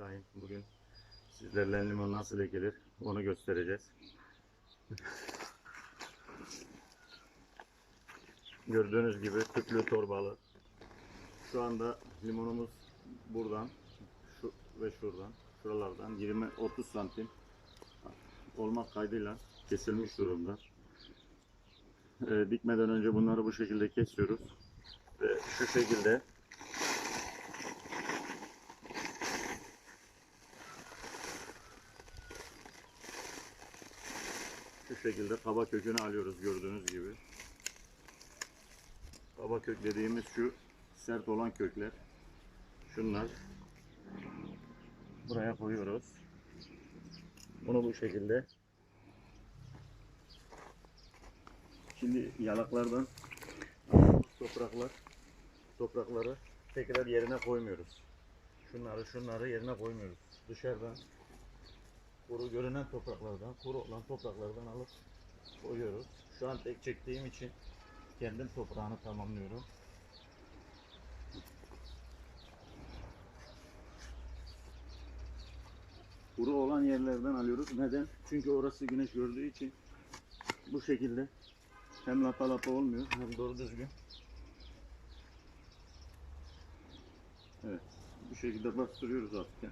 Şahin bugün sizlerle limon nasıl ekilir onu göstereceğiz. Gördüğünüz gibi tüplü torbalı. Şu anda limonumuz buradan şu ve şuradan şuralardan 20-30 santim olmak kaydıyla kesilmiş durumda. Ee, dikmeden önce bunları bu şekilde kesiyoruz ve şu şekilde şu şekilde kaba kökünü alıyoruz gördüğünüz gibi. Kaba kök dediğimiz şu sert olan kökler. Şunlar. Buraya koyuyoruz. Bunu bu şekilde. Şimdi yalaklardan topraklar toprakları tekrar yerine koymuyoruz. Şunları şunları yerine koymuyoruz. Dışarıdan kuru görünen topraklardan, kuru olan topraklardan alıp koyuyoruz. Şu an tek çektiğim için kendim toprağını tamamlıyorum. Kuru olan yerlerden alıyoruz. Neden? Çünkü orası güneş gördüğü için bu şekilde hem lapa lapa olmuyor hem doğru düzgün. Evet. Bu şekilde bastırıyoruz artık.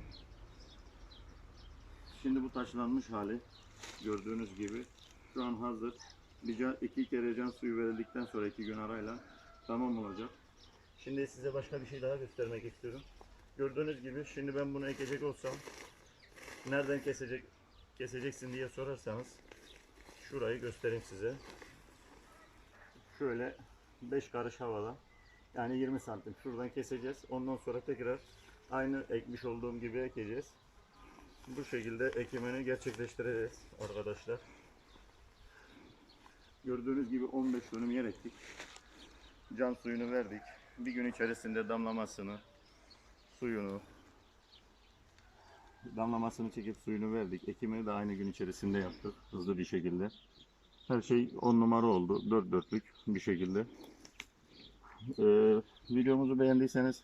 Şimdi bu taşlanmış hali gördüğünüz gibi şu an hazır. Bir iki kere can suyu verildikten sonra iki gün arayla tamam olacak. Şimdi size başka bir şey daha göstermek istiyorum. Gördüğünüz gibi şimdi ben bunu ekecek olsam nereden kesecek keseceksin diye sorarsanız şurayı göstereyim size. Şöyle 5 karış havada yani 20 santim şuradan keseceğiz. Ondan sonra tekrar aynı ekmiş olduğum gibi ekeceğiz. Bu şekilde ekimini gerçekleştireceğiz arkadaşlar. Gördüğünüz gibi 15 dönüm yer ektik. Can suyunu verdik. Bir gün içerisinde damlamasını, suyunu, damlamasını çekip suyunu verdik. Ekimini de aynı gün içerisinde yaptık. Hızlı bir şekilde. Her şey 10 numara oldu. 4 dörtlük bir şekilde. Ee, videomuzu beğendiyseniz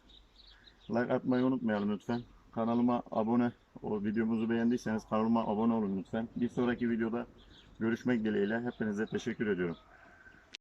like atmayı unutmayalım lütfen. Kanalıma abone, o videomuzu beğendiyseniz kanalıma abone olun lütfen. Bir sonraki videoda görüşmek dileğiyle hepinize teşekkür ediyorum.